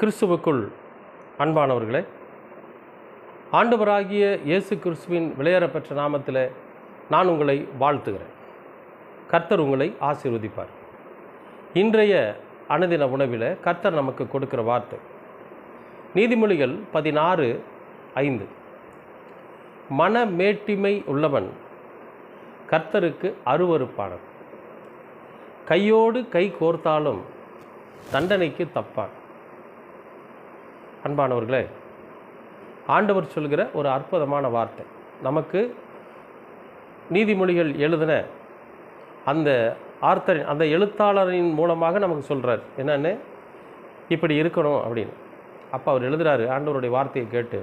கிறிஸ்துவுக்குள் அன்பானவர்களே ஆண்டவராகிய இயேசு கிறிஸ்துவின் விளையாடப்பெற்ற நாமத்தில் நான் உங்களை வாழ்த்துகிறேன். கர்த்தர் உங்களை ஆசீர்வதிப்பார். இன்றைய அனுதின உணவில் கர்த்தர் நமக்கு கொடுக்கிற வார்த்தை நீதிமொழிகள் பதினாறு ஐந்து. மனமேட்டிமை உள்ளவன் கர்த்தருக்கு அருவருப்பானவன். கையோடு கை கோர்த்தாலும் தண்டனைக்கு தப்பான். அன்பானவர்களே ஆண்டவர் சொல்கிற ஒரு அற்புதமான வார்த்தை. நமக்கு நீதிமொழிகள் எழுதின அந்த ஆர்த்தர் அந்த எழுத்தாளரின் மூலமாக நமக்கு சொல்கிறார் என்னென்னு? இப்படி இருக்கணும் அப்படின்னு. அப்போ அவர் எழுதுகிறாரு ஆண்டவருடைய வார்த்தையை கேட்டு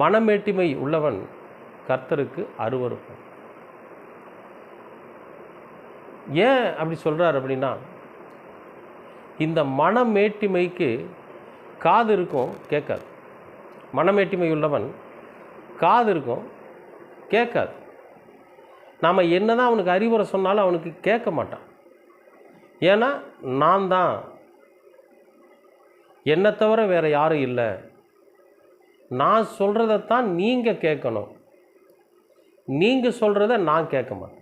மனமேட்டிமை உள்ளவன் கர்த்தருக்கு அருவருப்பான் ஏன் அப்படி சொல்கிறார் அப்படின்னா இந்த மனமேட்டிமைக்கு காது இருக்கும் கேட்காது. மனமேட்டிமை உள்ளவன் காது இருக்கும் கேட்காது. நாம் என்ன தான் அவனுக்கு அறிவுரை சொன்னாலும் அவனுக்கு கேட்க மாட்டான். ஏன்னா நான் தான். என்னை தவிர வேறு யாரும் இல்லை. நான் சொல்கிறதைத்தான் நீங்கள் கேட்கணும். நீங்கள் சொல்கிறத நான் கேட்க மாட்டேன்.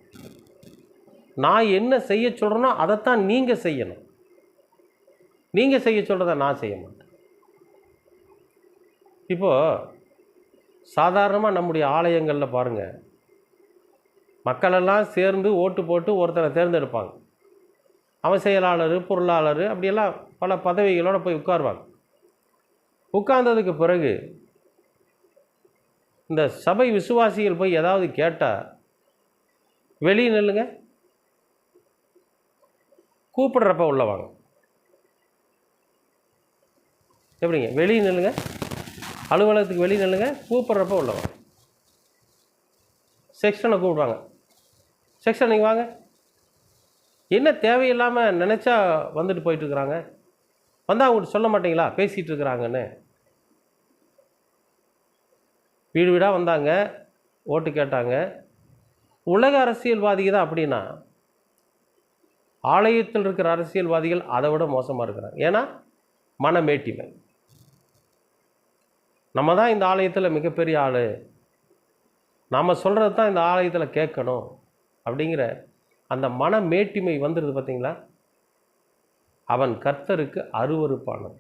நான் என்ன செய்ய சொல்கிறேனோ அதைத்தான் நீங்கள் செய்யணும். நீங்கள் செய்ய சொல்கிறத நான் செய்ய மாட்டேன். இப்போது சாதாரணமாக நம்முடைய ஆலயங்களில் பாருங்கள் மக்களெல்லாம் சேர்ந்து ஓட்டு போட்டு ஒருத்தரை தேர்ந்தெடுப்பாங்க. அவன் செயலாளர் பொருளாளர் அப்படியெல்லாம் பல பதவிகளோடு போய் உட்காருவாங்க. உட்கார்ந்ததுக்கு பிறகு இந்த சபை விசுவாசிகள் போய் ஏதாவது கேட்டால் வெளியே நில்லுங்க. கூப்பிடுறப்ப உள்ள வாங்க. எப்படிங்க? வெளியே நில்லுங்க. அலுவலகத்துக்கு வெளியே நில்லுங்க கூப்பிட்றப்ப உள்ள வாங்க. செக்ஷனை கூப்பிடுவாங்க. செக்ஷன் நீங்கள் வாங்க. என்ன தேவையில்லாமல் நினச்சா வந்துட்டு போயிட்டுருக்குறாங்க வந்தால் அவங்கள்ட்ட சொல்ல மாட்டீங்களா? பேசிகிட்டு இருக்கிறாங்கன்னு. வீடு வீடாக வந்தாங்க ஓட்டு கேட்டாங்க. உலக அரசியல்வாதிகள் தான் அப்படின்னா ஆலயத்தில் இருக்கிற அரசியல்வாதிகள் அதை விட மோசமாக இருக்கிறாங்க. ஏன்னா மனமேட்டிமை. நம்ம தான் இந்த ஆலயத்தில் மிகப்பெரிய ஆள். நாம் சொல்கிறது தான் இந்த ஆலயத்தில் கேட்கணும் அப்படிங்கிற அந்த மனமேட்டிமை வந்துடுது பார்த்தீங்களா அவன் கர்த்தருக்கு அருவறுப்பானது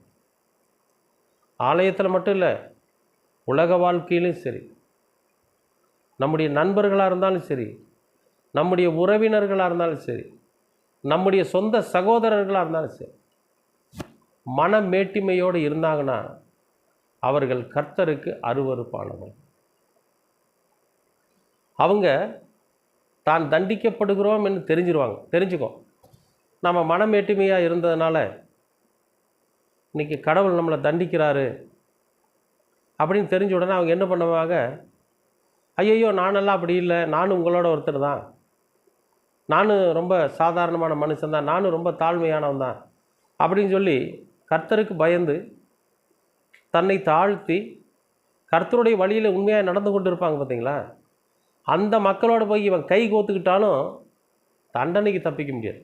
ஆலயத்தில் மட்டும் இல்லை உலக வாழ்க்கையிலும் சரி நம்முடைய நண்பர்களாக இருந்தாலும் சரி நம்முடைய உறவினர்களாக இருந்தாலும் சரி நம்முடைய சொந்த சகோதரர்களாக இருந்தாலும் சரி மனமேட்டிமையோடு இருந்தாங்கன்னா அவர்கள் கர்த்தருக்கு அருவருப்பானவர்கள் அவங்க தான் தண்டிக்கப்படுகிறோம் என்று தெரிஞ்சிருவாங்க. தெரிஞ்சுக்கோ. நம்ம மனமேட்டிமையாக இருந்ததுனால இன்றைக்கி கடவுள் நம்மளை தண்டிக்கிறாரு அப்படின்னு தெரிஞ்ச உடனே அவங்க என்ன பண்ணுவாங்க? ஐயையோ நானெல்லாம் அப்படி இல்லை. நானும் உங்களோட ஒருத்தர் தான். நானும் ரொம்ப சாதாரணமான மனுஷன் தான். நானும் ரொம்ப தாழ்மையானவன் தான். அப்படின்னு சொல்லி கர்த்தருக்கு பயந்து தன்னை தாழ்த்தி கர்த்தருடைய வழியில் உண்மையாக நடந்து கொண்டு இருப்பாங்க பார்த்தீங்களா? அந்த மக்களோட போய் இவன் கை கோத்துக்கிட்டாலும் தண்டனைக்கு தப்பிக்க முடியாது.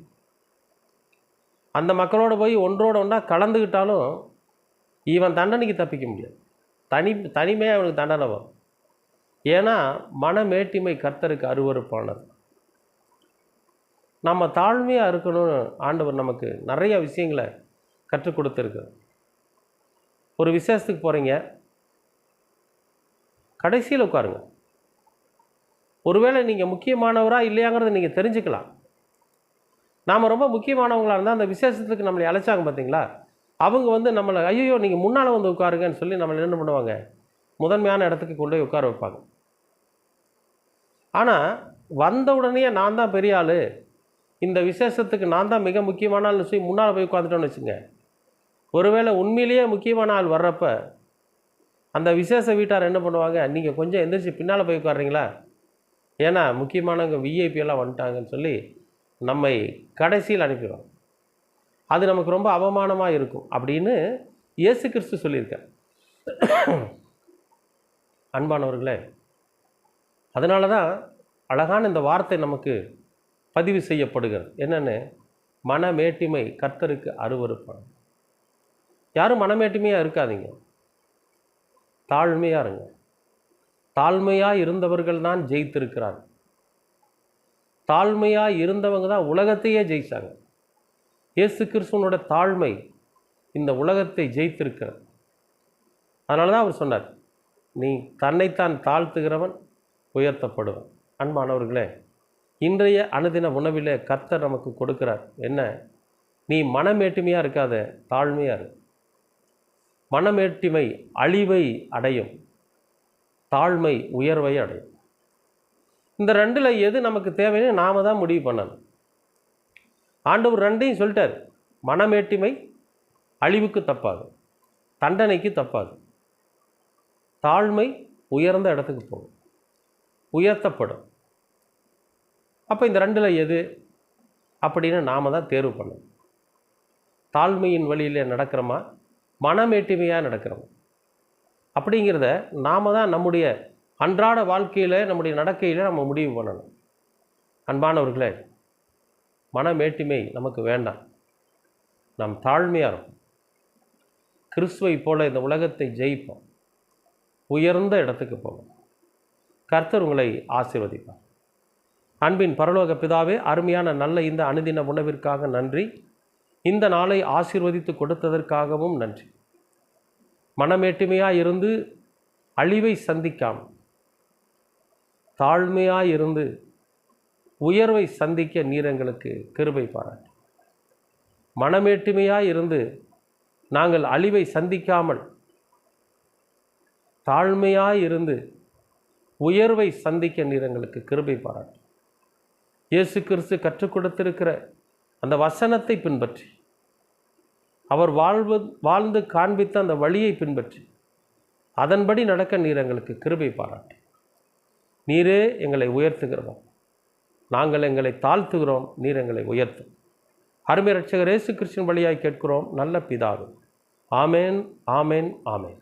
அந்த மக்களோட போய் ஒன்றோட ஒன்றா கலந்துக்கிட்டாலும் இவன் தண்டனைக்கு தப்பிக்க முடியாது. தனி தனிமையாக அவனுக்கு தண்டனை வரும். ஏன்னா மனமேட்டிமை கர்த்தருக்கு அருவறுப்பானது நம்ம தாழ்மையாக இருக்கணும்னு ஆண்டவர் நமக்கு நிறைய விஷயங்களை கற்றுக் கொடுத்துருக்கு ஒரு விசேஷத்துக்கு போகிறீங்க கடைசியில் உட்காருங்க. ஒருவேளை நீங்கள் முக்கியமானவராக இல்லையாங்கிறத நீங்கள் தெரிஞ்சுக்கலாம். நாம் ரொம்ப முக்கியமானவங்களாக இருந்தால் அந்த விசேஷத்துக்கு நம்மளை அழைச்சாங்க பார்த்தீங்களா அவங்க வந்து நம்மளை ஐயோ நீங்கள் முன்னால் வந்து உட்காருங்கன்னு சொல்லி நம்மளை என்ன பண்ணுவாங்க? முதன்மையான இடத்துக்கு கொண்டு போய் உட்கார வைப்பாங்க. ஆனால் வந்த உடனே நான் தான் பெரிய ஆள். இந்த விசேஷத்துக்கு நான் தான் மிக முக்கியமான ஆள் சொல்லி முன்னால் போய் உட்காந்துட்டோன்னு வச்சுங்க ஒருவேளை உண்மையிலேயே முக்கியமான ஆள் வர்றப்ப அந்த விசேஷ வீட்டார் என்ன பண்ணுவாங்க? நீங்கள் கொஞ்சம் எந்திரிச்சு பின்னால் போய் உட்காடுறீங்களா ஏன்னா முக்கியமானவங்க விஐபியெல்லாம் வந்துட்டாங்கன்னு சொல்லி நம்மை கடைசியில் அனுப்பிடும் அது நமக்கு ரொம்ப அவமானமாக இருக்கும். அப்படின்னு இயேசு கிறிஸ்து சொல்லியிருக்கார். அன்பானவர்களே அதனால தான் அழகான இந்த வார்த்தை நமக்கு பதிவு செய்யப்படுகிறது. என்னென்னு மனமேட்டிமை கர்த்தருக்கு அருவருப்பான் யாரும் மனமேட்டுமையாக இருக்காதீங்க. தாழ்மையாக இருங்க. தாழ்மையாக இருந்தவர்கள் தான் ஜெயித்திருக்கிறார் தாழ்மையாக இருந்தவங்க தான் உலகத்தையே ஜெயிச்சாங்க. இயேசு கிறிஸ்துவனோட தாழ்மை இந்த உலகத்தை ஜெயித்திருக்கிறது. அதனால தான் அவர் சொன்னார் நீ தன்னைத்தான் தாழ்த்துகிறவன் உயர்த்தப்படுவன். அன்பானவர்களே இன்றைய அனுதின உணவிலே கர்த்தர் நமக்கு கொடுக்கிறார். என்ன? நீ மனமேட்டுமையாக இருக்காத தாழ்மையாக இரு. மனமேட்டிமை அழிவை அடையும். தாழ்மை உயர்வை அடையும். இந்த ரெண்டில் எது நமக்கு தேவைன்னு நாம் தான் முடிவு பண்ணணும். ஆண்டவர் ரெண்டையும் சொல்லிட்டார். மனமேட்டிமை அழிவுக்கு தப்பாது. தண்டனைக்கு தப்பாது. தாழ்மை உயர்ந்த இடத்துக்கு போகும். உயர்த்தப்படும். அப்போ இந்த ரெண்டில் எது அப்படின்னு நாம் தான் தேர்வு பண்ணணும். தாழ்மையின் வழியில் நடக்கிறோமா? மனமேட்டுமையாக நடக்கிறோம். அப்படிங்கிறத நாம தான் நம்முடைய அன்றாட வாழ்க்கையில் நம்முடைய நடக்கையில் நம்ம முடிவு பண்ணணும். அன்பானவர்களே மனமேட்டுமை நமக்கு வேண்டாம். நாம் தாழ்மையாக இருக்கும் கிறிஸ்துவை போல இந்த உலகத்தை ஜெயிப்போம். உயர்ந்த இடத்துக்கு போவோம். கர்த்தர் உங்களை ஆசீர்வதிப்பார். அன்பின் பரலோக பிதாவே அருமையான நல்ல இந்த அனுதின உணவிற்காக நன்றி. இந்த நாளை ஆசீர்வதித்து கொடுத்ததற்காகவும் நன்றி. மனமேட்டுமையாக இருந்து அழிவை சந்திக்காமல் தாழ்மையாக இருந்து உயர்வை சந்திக்க நீர் எங்களுக்கு கிருபை பாராட்டு. மனமேட்டுமையாக இருந்து நாங்கள் அழிவை சந்திக்காமல் தாழ்மையாக இருந்து உயர்வை சந்திக்க நீர் எங்களுக்கு கிருபை பாராட்டு. இயேசு கிறிஸ்து கற்றுக் கொடுத்திருக்கிற அந்த வசனத்தை பின்பற்றி. அவர் வாழ்வு வாழ்ந்து காண்பித்த அந்த வழியை பின்பற்றி. அதன்படி நடக்க நீர் எங்களுக்கு கிருபை பாராட்டு. நீரே எங்களை உயர்த்துகிறோம் நாங்கள் எங்களை தாழ்த்துகிறோம் நீர் எங்களை உயர்த்தும். அருமை ரட்சகர் இயேசு கிறிஸ்தின் வழியாய் கேட்கிறோம் நல்ல பிதாவே. ஆமேன் ஆமேன் ஆமேன்.